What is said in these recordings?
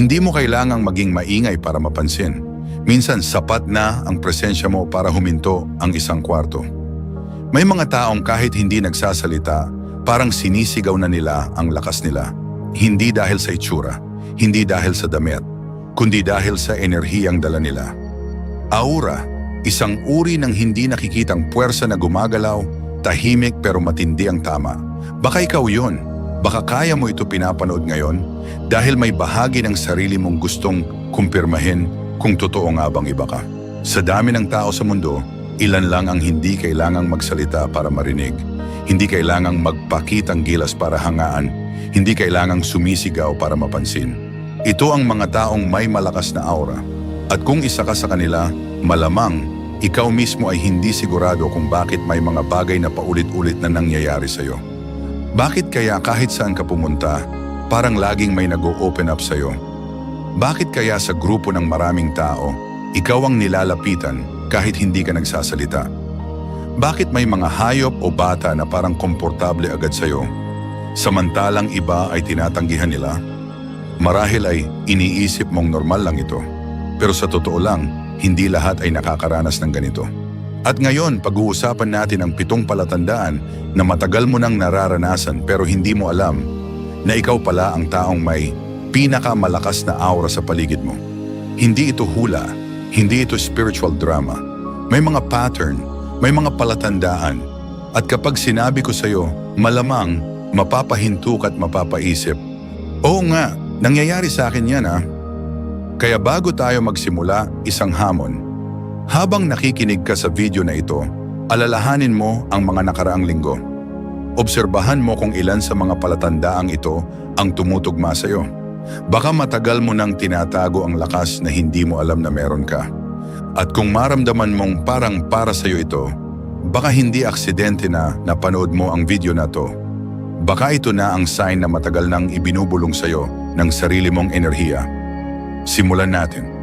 Hindi mo kailangang maging maingay para mapansin. Minsan sapat na ang presensya mo para huminto ang isang kwarto. May mga taong kahit hindi nagsasalita, parang sinisigaw na nila ang lakas nila. Hindi dahil sa itsura, hindi dahil sa damit, kundi dahil sa enerhiyang dala nila. Aura, isang uri ng hindi nakikitang puwersa na gumagalaw, tahimik pero matindi ang tama. Baka ikaw yon. Baka kaya mo ito pinapanood ngayon dahil may bahagi ng sarili mong gustong kumpirmahin kung totoo nga bang iba ka. Sa dami ng tao sa mundo, ilan lang ang hindi kailangang magsalita para marinig. Hindi kailangang magpakitang gilas para hangaan. Hindi kailangang sumisigaw para mapansin. Ito ang mga taong may malakas na aura. At kung isa ka sa kanila, malamang ikaw mismo ay hindi sigurado kung bakit may mga bagay na paulit-ulit na nangyayari sa iyo. Bakit kaya kahit saan ka pumunta, parang laging may nag-o-open up sa iyo? Bakit kaya sa grupo ng maraming tao, ikaw ang nilalapitan kahit hindi ka nagsasalita? Bakit may mga hayop o bata na parang komportable agad sa iyo, samantalang iba ay tinatanggihan nila? Marahil ay iniisip mong normal lang ito. Pero sa totoo lang, hindi lahat ay nakakaranas ng ganito. At ngayon, pag-uusapan natin ang pitong palatandaan na matagal mo nang nararanasan pero hindi mo alam na ikaw pala ang taong may pinakamalakas na aura sa paligid mo. Hindi ito hula, hindi ito spiritual drama. May mga pattern, may mga palatandaan. At kapag sinabi ko sa iyo, malamang mapapahintuk at mapapaisip. Oo nga, nangyayari sa akin yan ah. Kaya bago tayo magsimula, isang hamon. Habang nakikinig ka sa video na ito, alalahanin mo ang mga nakaraang linggo. Obserbahan mo kung ilan sa mga palatandaang ito ang tumutugma sa iyo. Baka matagal mo nang tinatago ang lakas na hindi mo alam na meron ka. At kung maramdaman mong parang para sa iyo ito, baka hindi aksidente na napanood mo ang video na to. Baka ito na ang sign na matagal nang ibinubulong sa iyo ng sarili mong enerhiya. Simulan natin.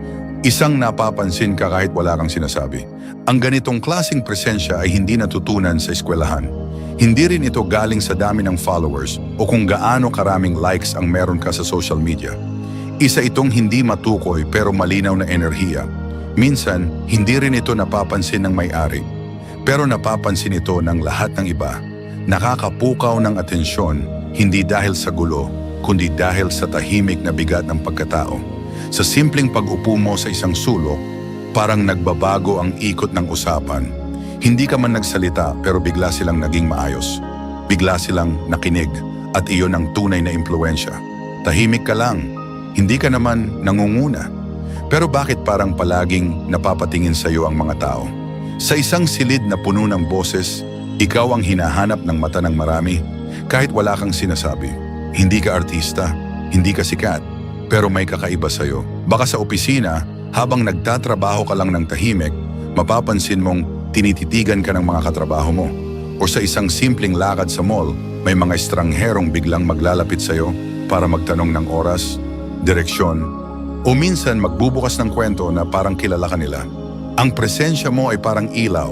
Isang napapansin ka kahit wala kang sinasabi. Ang ganitong klasing presensya ay hindi natutunan sa eskwelahan. Hindi rin ito galing sa dami ng followers o kung gaano karaming likes ang meron ka sa social media. Isa itong hindi matukoy pero malinaw na enerhiya. Minsan, hindi rin ito napapansin ng may-ari. Pero napapansin ito ng lahat ng iba. Nakakapukaw ng atensyon, hindi dahil sa gulo, kundi dahil sa tahimik na bigat ng pagkatao. Sa simpleng pag-upo mo sa isang sulok, parang nagbabago ang ikot ng usapan. Hindi ka man nagsalita pero bigla silang naging maayos. Bigla silang nakinig at iyon ang tunay na impluensya. Tahimik ka lang, hindi ka naman nangunguna. Pero bakit parang palaging napapatingin sa iyo ang mga tao? Sa isang silid na puno ng boses, ikaw ang hinahanap ng mata ng marami kahit wala kang sinasabi. Hindi ka artista, hindi ka sikat, pero may kakaiba sa'yo. Baka sa opisina, habang nagtatrabaho ka lang ng tahimik, mapapansin mong tinititigan ka ng mga katrabaho mo. O sa isang simpleng lakad sa mall, may mga estrangherong biglang maglalapit sa'yo para magtanong ng oras, direksyon, o minsan magbubukas ng kwento na parang kilala ka nila. Ang presensya mo ay parang ilaw.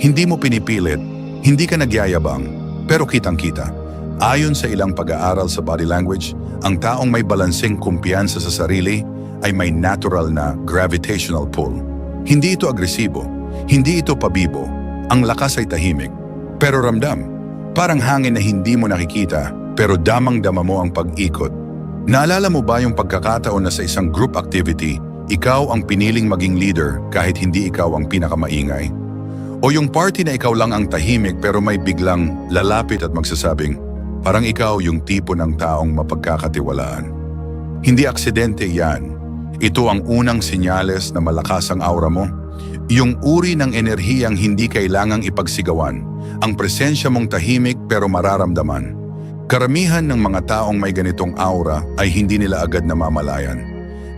Hindi mo pinipilit, hindi ka nagyayabang, pero kitang-kita. Ayon sa ilang pag-aaral sa body language, ang taong may balanseng kumpiyansa sa sarili ay may natural na gravitational pull. Hindi ito agresibo, hindi ito pabibo. Ang lakas ay tahimik, pero ramdam. Parang hangin na hindi mo nakikita, pero damang-dama mo ang pag-ikot. Naalala mo ba yung pagkakataon na sa isang group activity, ikaw ang piniling maging leader kahit hindi ikaw ang pinakamaingay? O yung party na ikaw lang ang tahimik pero may biglang lalapit at magsasabing, parang ikaw yung tipo ng taong mapagkakatiwalaan. Hindi aksidente yan. Ito ang unang sinyales na malakas ang aura mo. Yung uri ng enerhiyang hindi kailangang ipagsigawan. Ang presensya mong tahimik pero mararamdaman. Karamihan ng mga taong may ganitong aura ay hindi nila agad namamalayan.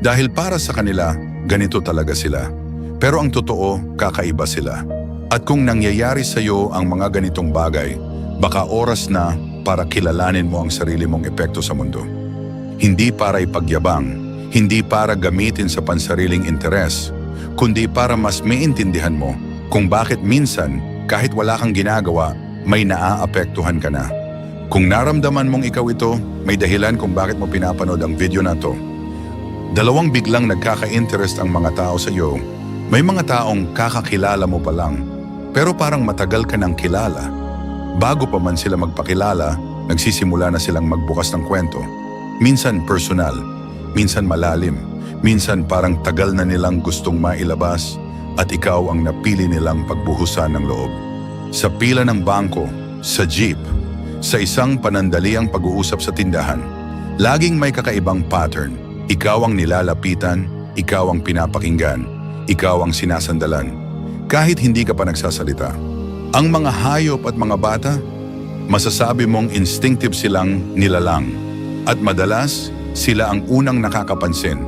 Dahil para sa kanila, ganito talaga sila. Pero ang totoo, kakaiba sila. At kung nangyayari sa iyo ang mga ganitong bagay, baka oras na para kilalanin mo ang sarili mong epekto sa mundo. Hindi para ipagyabang, hindi para gamitin sa pansariling interes, kundi para mas maintindihan mo kung bakit minsan kahit wala kang ginagawa, may naaapektuhan ka na. Kung naramdaman mong ikaw ito, may dahilan kung bakit mo pinapanood ang video na to. Dalawang biglang nagkaka-interest ang mga tao sa iyo. May mga taong kakakilala mo pa lang, pero parang matagal ka nang kilala. Bago pa man sila magpakilala, nagsisimula na silang magbukas ng kwento. Minsan personal, minsan malalim, minsan parang tagal na nilang gustong mailabas at ikaw ang napili nilang pagbuhusan ng loob. Sa pila ng bangko, sa jeep, sa isang panandaliang pag-uusap sa tindahan, laging may kakaibang pattern. Ikaw ang nilalapitan, ikaw ang pinapakinggan, ikaw ang sinasandalan. Kahit hindi ka pa nagsasalita. Ang mga hayop at mga bata, masasabi mong instinctive silang nilalang. At madalas, sila ang unang nakakapansin.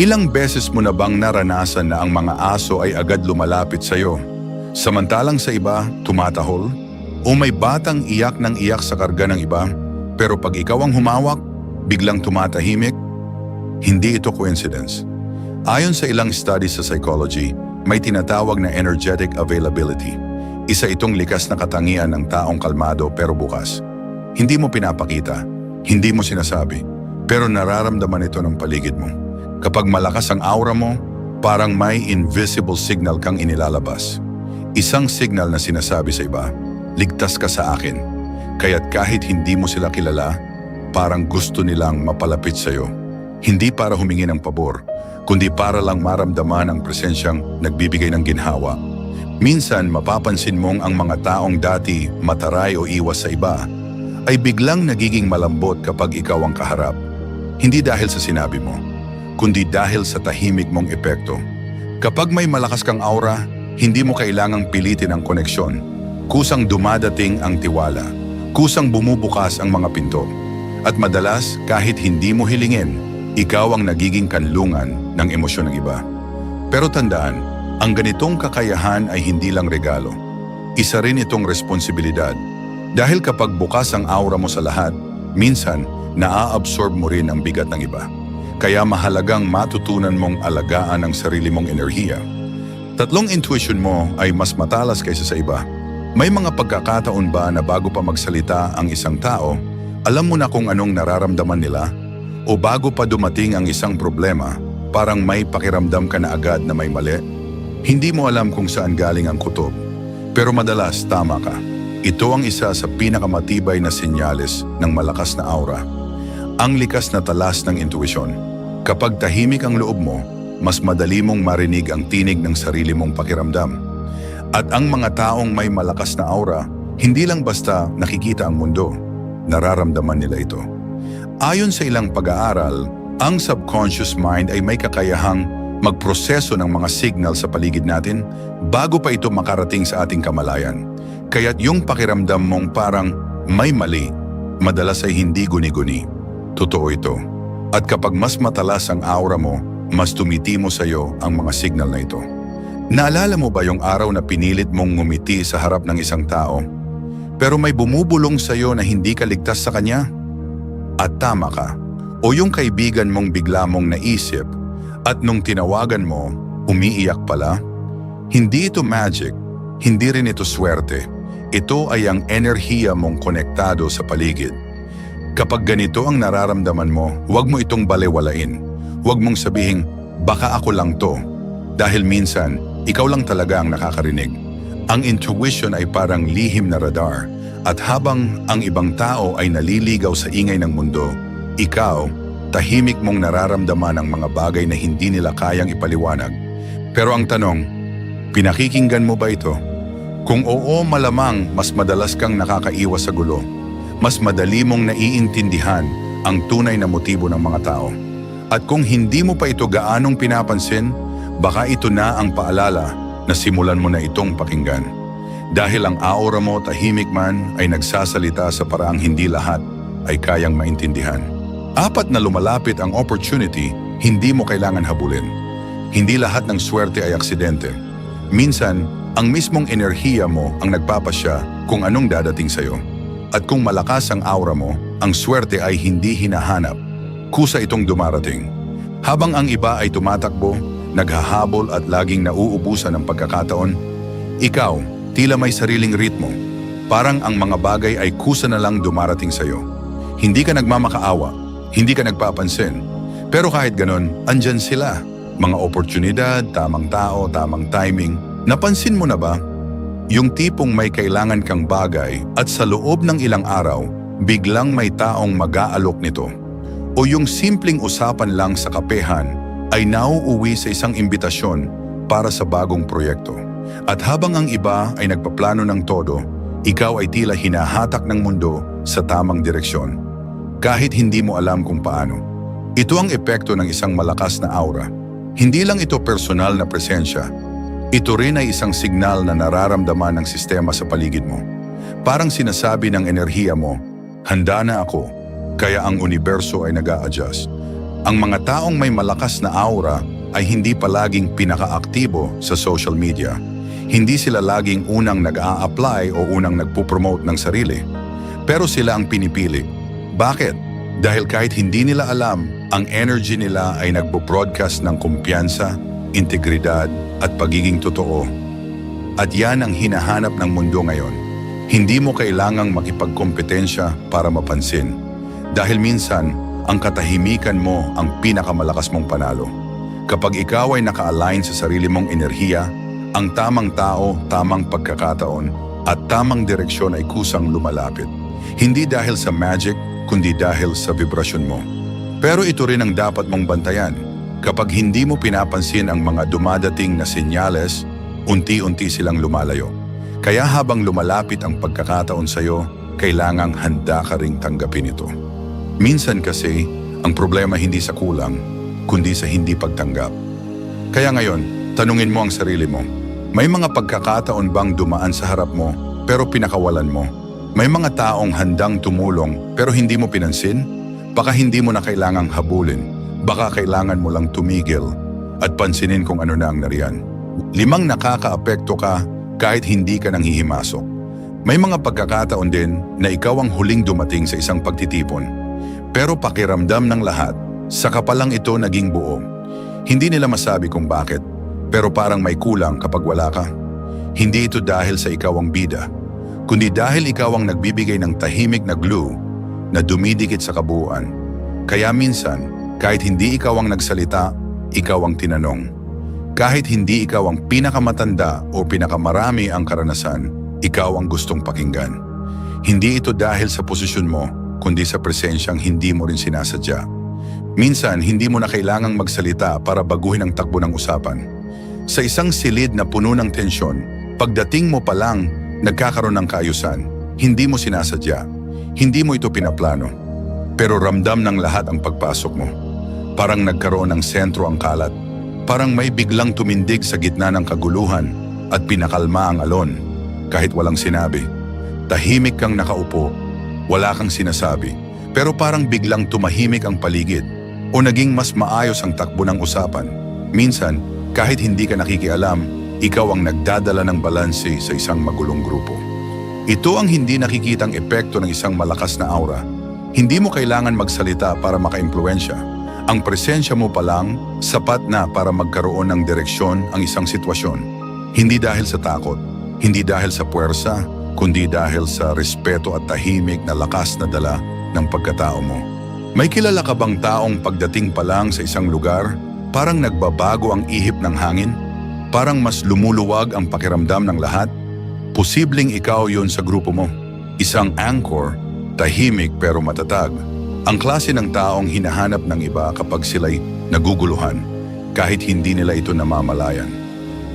Ilang beses mo na bang naranasan na ang mga aso ay agad lumalapit sa iyo? Samantalang sa iba, tumatahol? O may batang iyak ng iyak sa karga ng iba, pero pag ikaw ang humawak, biglang tumatahimik? Hindi ito coincidence. Ayon sa ilang studies sa psychology, may tinatawag na energetic availability. Isa itong likas na katangian ng taong kalmado pero bukas. Hindi mo pinapakita, hindi mo sinasabi, pero nararamdaman ito ng paligid mo. Kapag malakas ang aura mo, parang may invisible signal kang inilalabas. Isang signal na sinasabi sa iba, ligtas ka sa akin. Kaya't kahit hindi mo sila kilala, parang gusto nilang mapalapit sa iyo. Hindi para humingi ng pabor, kundi para lang maramdaman ang presensyang nagbibigay ng ginhawa. Minsan mapapansin mong ang mga taong dati mataray o iwas sa iba ay biglang nagiging malambot kapag ikaw ang kaharap. Hindi dahil sa sinabi mo, kundi dahil sa tahimik mong epekto. Kapag may malakas kang aura, hindi mo kailangang pilitin ang koneksyon. Kusang dumadating ang tiwala. Kusang bumubukas ang mga pinto. At madalas, kahit hindi mo hilingin, ikaw ang nagiging kanlungan ng emosyon ng iba. Pero tandaan, ang ganitong kakayahan ay hindi lang regalo. Isa rin itong responsibilidad. Dahil kapag bukas ang aura mo sa lahat, minsan naa-absorb mo rin ang bigat ng iba. Kaya mahalagang matutunan mong alagaan ang sarili mong enerhiya. Tatlong intuition mo ay mas matalas kaysa sa iba. May mga pagkakataon ba na bago pa magsalita ang isang tao, alam mo na kung anong nararamdaman nila? O bago pa dumating ang isang problema, parang may pakiramdam ka na agad na may mali? Hindi mo alam kung saan galing ang kutob. Pero madalas tama ka. Ito ang isa sa pinakamatibay na senyales ng malakas na aura. Ang likas na talas ng intuisyon. Kapag tahimik ang loob mo, mas madali mong marinig ang tinig ng sarili mong pakiramdam. At ang mga taong may malakas na aura, hindi lang basta nakikita ang mundo, nararamdaman nila ito. Ayon sa ilang pag-aaral, ang subconscious mind ay may kakayahang magproseso ng mga signal sa paligid natin bago pa ito makarating sa ating kamalayan. Kaya't yung pakiramdam mong parang may mali, madalas ay hindi guni-guni. Totoo ito. At kapag mas matalas ang aura mo, mas tumitimo sa iyo ang mga signal na ito. Naalala mo ba yung araw na pinilit mong ngumiti sa harap ng isang tao? Pero may bumubulong sa iyo na hindi ka ligtas sa kanya? At tama ka. O yung kaibigan mong bigla mong naisip at nung tinawagan mo, umiiyak pala? Hindi ito magic, hindi rin ito swerte. Ito ay ang enerhiya mong konektado sa paligid. Kapag ganito ang nararamdaman mo, huwag mo itong balewalain. Huwag mong sabihin, baka ako lang to. Dahil minsan, ikaw lang talaga ang nakakarinig. Ang intuition ay parang lihim na radar. At habang ang ibang tao ay naliligaw sa ingay ng mundo, ikaw, tahimik mong nararamdaman ang mga bagay na hindi nila kayang ipaliwanag. Pero ang tanong, pinakikinggan mo ba ito? Kung oo, malamang mas madalas kang nakakaiwas sa gulo. Mas madali mong naiintindihan ang tunay na motibo ng mga tao. At kung hindi mo pa ito gaanong pinapansin, baka ito na ang paalala na simulan mo na itong pakinggan. Dahil ang aura mo tahimik man ay nagsasalita sa paraang hindi lahat ay kayang maintindihan. Apat na lumalapit ang opportunity, hindi mo kailangan habulin. Hindi lahat ng swerte ay aksidente. Minsan, ang mismong enerhiya mo ang nagpapasya kung anong dadating sa'yo. At kung malakas ang aura mo, ang swerte ay hindi hinahanap. Kusa itong dumarating. Habang ang iba ay tumatakbo, naghahabol at laging nauubusan ng pagkakataon, ikaw, tila may sariling ritmo. Parang ang mga bagay ay kusa na lang dumarating sa'yo. Hindi ka nagmamakaawa, hindi ka nagpapansin. Pero kahit ganon, andyan sila. Mga oportunidad, tamang tao, tamang timing. Napansin mo na ba? Yung tipong may kailangan kang bagay at sa loob ng ilang araw, biglang may taong mag-aalok nito. O yung simpleng usapan lang sa kapehan ay nauuwi sa isang imbitasyon para sa bagong proyekto. At habang ang iba ay nagpaplano ng todo, ikaw ay tila hinahatak ng mundo sa tamang direksyon. Kahit hindi mo alam kung paano. Ito ang epekto ng isang malakas na aura. Hindi lang ito personal na presensya. Ito rin ay isang signal na nararamdaman ng sistema sa paligid mo. Parang sinasabi ng enerhiya mo, handa na ako, kaya ang universo ay nag adjust Ang mga taong may malakas na aura ay hindi palaging pinaka-aktibo sa social media. Hindi sila laging unang nag-a-apply o unang nagpo-promote ng sarili. Pero sila ang pinipili. Bakit? Dahil kahit hindi nila alam, ang energy nila ay nagbo-broadcast ng kumpiyansa, integridad at pagiging totoo. At yan ang hinahanap ng mundo ngayon. Hindi mo kailangang makipagkompetensya para mapansin. Dahil minsan, ang katahimikan mo ang pinakamalakas mong panalo. Kapag ikaw ay naka-align sa sarili mong enerhiya, ang tamang tao, tamang pagkakataon, at tamang direksyon ay kusang lumalapit. Hindi dahil sa magic, kundi dahil sa vibrasyon mo. Pero ito rin ang dapat mong bantayan. Kapag hindi mo pinapansin ang mga dumadating na senyales, unti-unti silang lumalayo. Kaya habang lumalapit ang pagkakataon sa iyo, kailangang handa ka ring tanggapin ito. Minsan kasi, ang problema hindi sa kulang, kundi sa hindi pagtanggap. Kaya ngayon, tanungin mo ang sarili mo, may mga pagkakataon bang dumaan sa harap mo pero pinakawalan mo? May mga taong handang tumulong pero hindi mo pinansin? Baka hindi mo na kailangang habulin. Baka kailangan mo lang tumigil at pansinin kung ano na ang nariyan. Limang nakakaapekto ka kahit hindi ka nang hihimasok. May mga pagkakataon din na ikaw ang huling dumating sa isang pagtitipon. Pero pakiramdam ng lahat, Saka pa lang ito naging buo. Hindi nila masabi kung bakit, pero parang may kulang kapag wala ka. Hindi ito dahil sa ikaw ang bida, kundi dahil ikaw ang nagbibigay ng tahimik na glue na dumidikit sa kabuuan. Kaya minsan, kahit hindi ikaw ang nagsalita, ikaw ang tinanong. Kahit hindi ikaw ang pinakamatanda o pinakamarami ang karanasan, ikaw ang gustong pakinggan. Hindi ito dahil sa posisyon mo, kundi sa presensyang hindi mo rin sinasadya. Minsan, hindi mo na kailangang magsalita para baguhin ang takbo ng usapan. Sa isang silid na puno ng tensyon, pagdating mo pa lang, nagkakaroon ng kaayusan. Hindi mo sinasadya. Hindi mo ito pinaplano. Pero ramdam ng lahat ang pagpasok mo. Parang nagkaroon ng sentro ang kalat. Parang may biglang tumindig sa gitna ng kaguluhan at pinakalma ang alon kahit walang sinabi. Tahimik kang nakaupo, wala kang sinasabi, pero parang biglang tumahimik ang paligid o naging mas maayos ang takbo ng usapan. Minsan, kahit hindi ka nakikialam, ikaw ang nagdadala ng balanse sa isang magulong grupo. Ito ang hindi nakikitang epekto ng isang malakas na aura. Hindi mo kailangan magsalita para makaimpluensya. Ang presensya mo pa lang, sapat na para magkaroon ng direksyon ang isang sitwasyon. Hindi dahil sa takot, hindi dahil sa puwersa, kundi dahil sa respeto at tahimik na lakas na dala ng pagkatao mo. May kilala ka bang taong pagdating pa lang sa isang lugar, parang nagbabago ang ihip ng hangin? Parang mas lumuluwag ang pakiramdam ng lahat? Posibleng ikaw yon sa grupo mo. Isang anchor, tahimik pero matatag. Ang klase ng taong hinahanap ng iba kapag sila'y naguguluhan, kahit hindi nila ito namamalayan.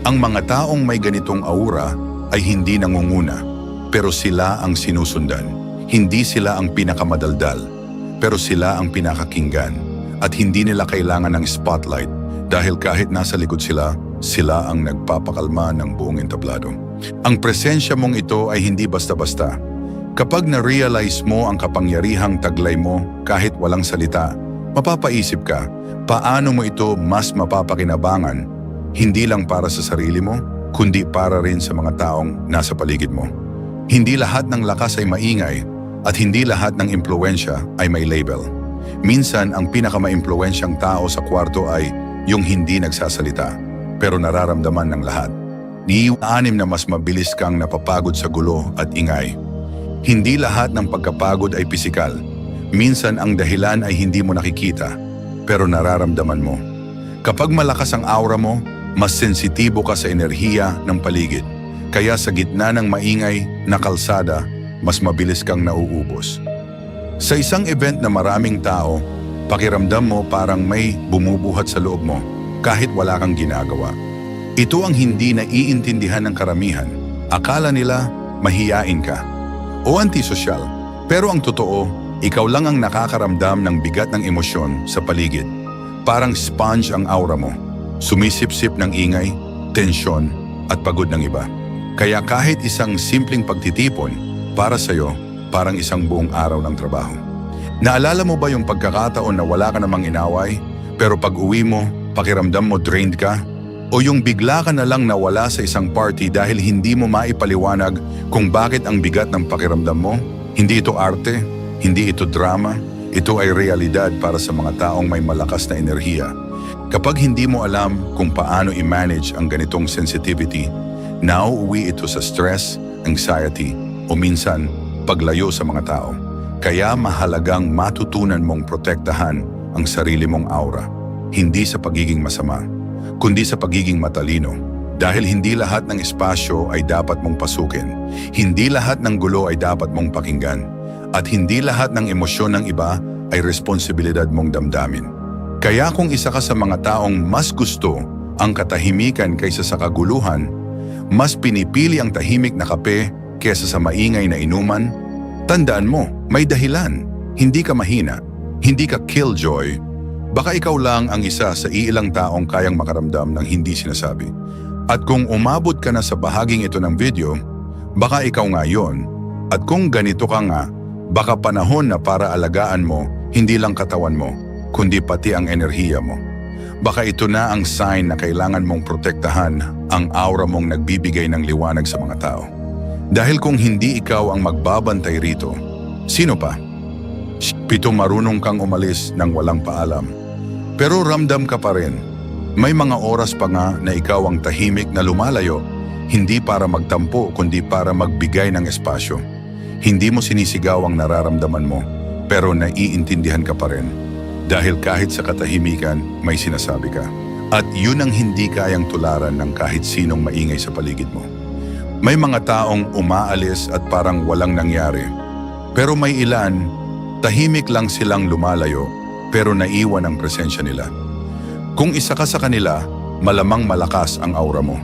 Ang mga taong may ganitong aura ay hindi nangunguna, pero sila ang sinusundan. Hindi sila ang pinakamadaldal pero sila ang pinakakinggan at hindi nila kailangan ng spotlight dahil kahit nasa likod sila, sila ang nagpapakalma ng buong entablado. Ang presensya mong ito ay hindi basta-basta. Kapag na-realize mo ang kapangyarihang taglay mo kahit walang salita, mapapaisip ka, paano mo ito mas mapapakinabangan, hindi lang para sa sarili mo, kundi para rin sa mga taong nasa paligid mo. Hindi lahat ng lakas ay maingay at hindi lahat ng impluensya ay may label. Minsan, ang pinakamaimpluensyang tao sa kwarto ay yung hindi nagsasalita, pero nararamdaman ng lahat. Niiwanim na mas mabilis kang napapagod sa gulo at ingay. Hindi lahat ng pagkapagod ay pisikal. Minsan ang dahilan ay hindi mo nakikita. pero nararamdaman mo. Kapag malakas ang aura mo, mas sensitibo ka sa enerhiya ng paligid. Kaya sa gitna ng maingay na kalsada, mas mabilis kang nauubos. Sa isang event na maraming tao, pakiramdam mo parang may bumubuhat sa loob mo kahit wala kang ginagawa. Ito ang hindi naiintindihan ng karamihan. Akala nila mahiyain ka o antisosyal. Pero ang totoo, ikaw lang ang nakakaramdam ng bigat ng emosyon sa paligid. Parang sponge ang aura mo. Sumisip-sip ng ingay, tensyon at pagod ng iba. Kaya kahit isang simpleng pagtitipon, para sa'yo, parang isang buong araw ng trabaho. Naalala mo ba yung pagkakataon na wala ka namang inaway, pero pag uwi mo, pakiramdam mo drained ka? O yung bigla ka na lang nawala sa isang party dahil hindi mo maipaliwanag kung bakit ang bigat ng pakiramdam mo? Hindi ito arte, hindi ito drama, ito ay realidad para sa mga taong may malakas na enerhiya. Kapag hindi mo alam kung paano i-manage ang ganitong sensitivity, nauuwi ito sa stress, anxiety, o minsan paglayo sa mga tao. Kaya mahalagang matutunan mong protektahan ang sarili mong aura. Hindi sa pagiging masama, kundi sa pagiging matalino. Dahil hindi lahat ng espasyo ay dapat mong pasukin. Hindi lahat ng gulo ay dapat mong pakinggan. At hindi lahat ng emosyon ng iba ay responsibilidad mong damdamin. Kaya kung isa ka sa mga taong mas gusto ang katahimikan kaysa sa kaguluhan, mas pinipili ang tahimik na kape kaysa sa maingay na inuman, tandaan mo, may dahilan. Hindi ka mahina, hindi ka killjoy. Baka ikaw lang ang isa sa iilang taong kayang makaramdam ng hindi sinasabi. At kung umabot ka na sa bahaging ito ng video, baka ikaw nga yon. At kung ganito ka nga, baka panahon na para alagaan mo hindi lang katawan mo, kundi pati ang enerhiya mo. Baka ito na ang sign na kailangan mong protektahan ang aura mong nagbibigay ng liwanag sa mga tao. Dahil kung hindi ikaw ang magbabantay rito, sino pa? Pito marunong kang umalis ng walang paalam. Pero ramdam ka pa rin. May mga oras pa nga na ikaw ang tahimik na lumalayo, hindi para magtampo kundi para magbigay ng espasyo. Hindi mo sinisigaw ang nararamdaman mo, pero naiintindihan ka pa rin. Dahil kahit sa katahimikan, may sinasabi ka. At yun ang hindi kayang tularan ng kahit sinong maingay sa paligid mo. May mga taong umaalis at parang walang nangyari. Pero may ilan, tahimik lang silang lumalayo pero naiwan ang presensya nila. Kung isa ka sa kanila, malamang malakas ang aura mo.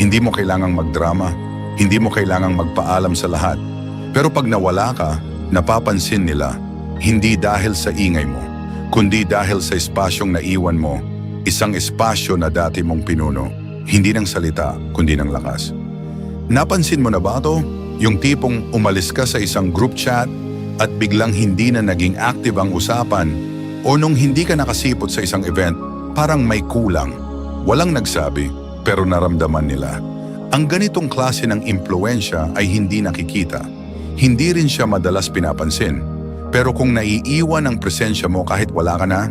Hindi mo kailangang magdrama, hindi mo kailangang magpaalam sa lahat. Pero pag nawala ka, napapansin nila, hindi dahil sa ingay mo, kundi dahil sa espasyong naiwan mo, isang espasyo na dati mong pinuno, hindi ng salita, kundi ng lakas. Napansin mo na ba to? Yung tipong umalis ka sa isang group chat at biglang hindi na naging active ang usapan o nung hindi ka nakasipot sa isang event, parang may kulang. Walang nagsabi, pero naramdaman nila. Ang ganitong klase ng impluensya ay hindi nakikita. Hindi rin siya madalas pinapansin. Pero kung naiiwan ang presensya mo kahit wala ka na,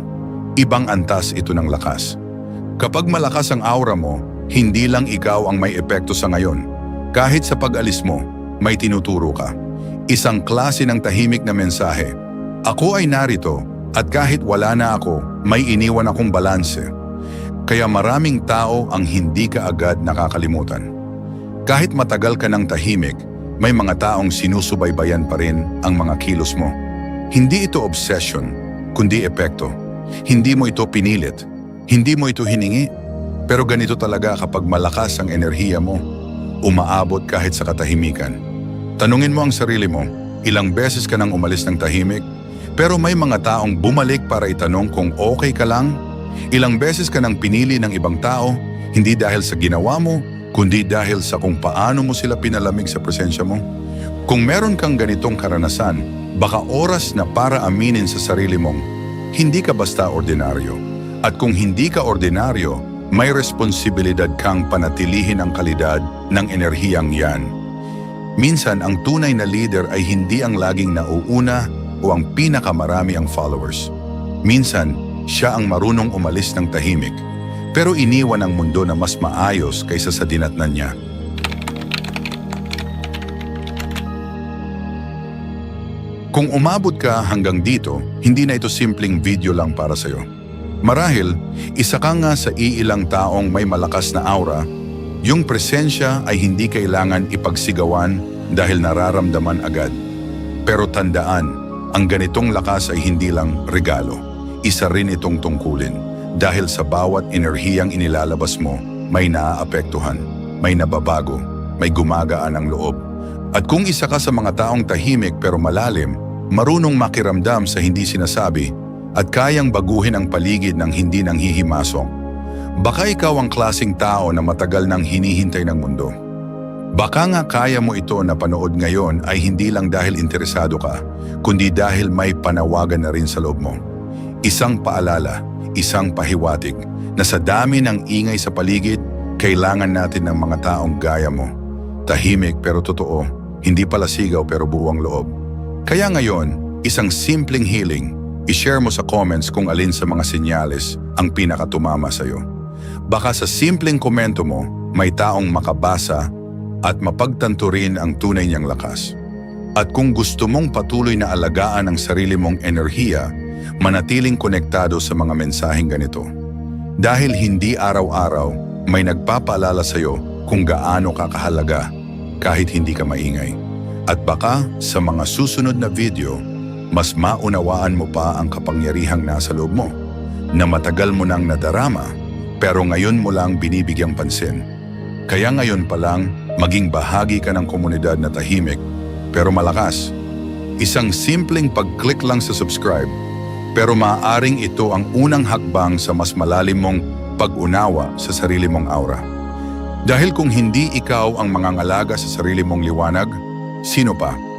ibang antas ito ng lakas. Kapag malakas ang aura mo, hindi lang ikaw ang may epekto sa ngayon. Kahit sa pag-alis mo, may tinuturo ka. Isang klase ng tahimik na mensahe. Ako ay narito at kahit wala na ako, may iniwan akong balanse. Kaya maraming tao ang hindi ka agad nakakalimutan. Kahit matagal ka ng tahimik, may mga taong sinusubaybayan pa rin ang mga kilos mo. Hindi ito obsession, kundi epekto. Hindi mo ito pinilit. Hindi mo ito hiningi. Pero ganito talaga kapag malakas ang enerhiya mo, umaabot kahit sa katahimikan. Tanungin mo ang sarili mo, ilang beses ka nang umalis ng tahimik, pero may mga taong bumalik para itanong kung okay ka lang. Ilang beses ka nang pinili ng ibang tao, hindi dahil sa ginawa mo, kundi dahil sa kung paano mo sila pinalamig sa presensya mo. Kung meron kang ganitong karanasan, baka oras na para aminin sa sarili mong, hindi ka basta ordinaryo. At kung hindi ka ordinaryo, may responsibilidad kang panatilihin ang kalidad ng enerhiyang yan. Minsan, ang tunay na leader ay hindi ang laging nauuna o ang pinakamarami ang followers. Minsan, siya ang marunong umalis ng tahimik, pero iniwan ang mundo na mas maayos kaysa sa dinatnan niya. Kung umabot ka hanggang dito, hindi na ito simpleng video lang para sa'yo. Marahil, isa ka nga sa iilang taong may malakas na aura, yung presensya ay hindi kailangan ipagsigawan dahil nararamdaman agad. Pero tandaan, ang ganitong lakas ay hindi lang regalo. Isa rin itong tungkulin. Dahil sa bawat enerhiyang inilalabas mo, may naaapektuhan, may nababago, may gumagaan ang loob. At kung isa ka sa mga taong tahimik pero malalim, marunong makiramdam sa hindi sinasabi, at kayang baguhin ang paligid ng hindi nang hihimasok, baka ikaw ang klasing tao na matagal nang hinihintay ng mundo. Baka nga kaya mo ito na panood ngayon ay hindi lang dahil interesado ka, kundi dahil may panawagan na rin sa loob mo. Isang paalala, isang pahiwatig, na sa dami ng ingay sa paligid, kailangan natin ng mga taong gaya mo. Tahimik pero totoo, hindi pala sigaw pero buwang loob. Kaya ngayon, isang simpleng healing, i-share mo sa comments kung alin sa mga senyales ang pinakatumama sa'yo. Baka sa simpleng komento mo, may taong makabasa at mapagtanto rin ang tunay niyang lakas. At kung gusto mong patuloy na alagaan ang sarili mong enerhiya, manatiling konektado sa mga mensaheng ganito. Dahil hindi araw-araw may nagpapaalala sa iyo kung gaano ka kahalaga kahit hindi ka maingay. At baka sa mga susunod na video, mas maunawaan mo pa ang kapangyarihang nasa loob mo na matagal mo nang nadarama pero ngayon mo lang binibigyang pansin. Kaya ngayon pa lang, maging bahagi ka ng komunidad na tahimik pero malakas. Isang simpleng pag-click lang sa subscribe pero maaaring ito ang unang hakbang sa mas malalim mong pag-unawa sa sarili mong aura. Dahil kung hindi ikaw ang mangangalaga sa sarili mong liwanag, sino pa?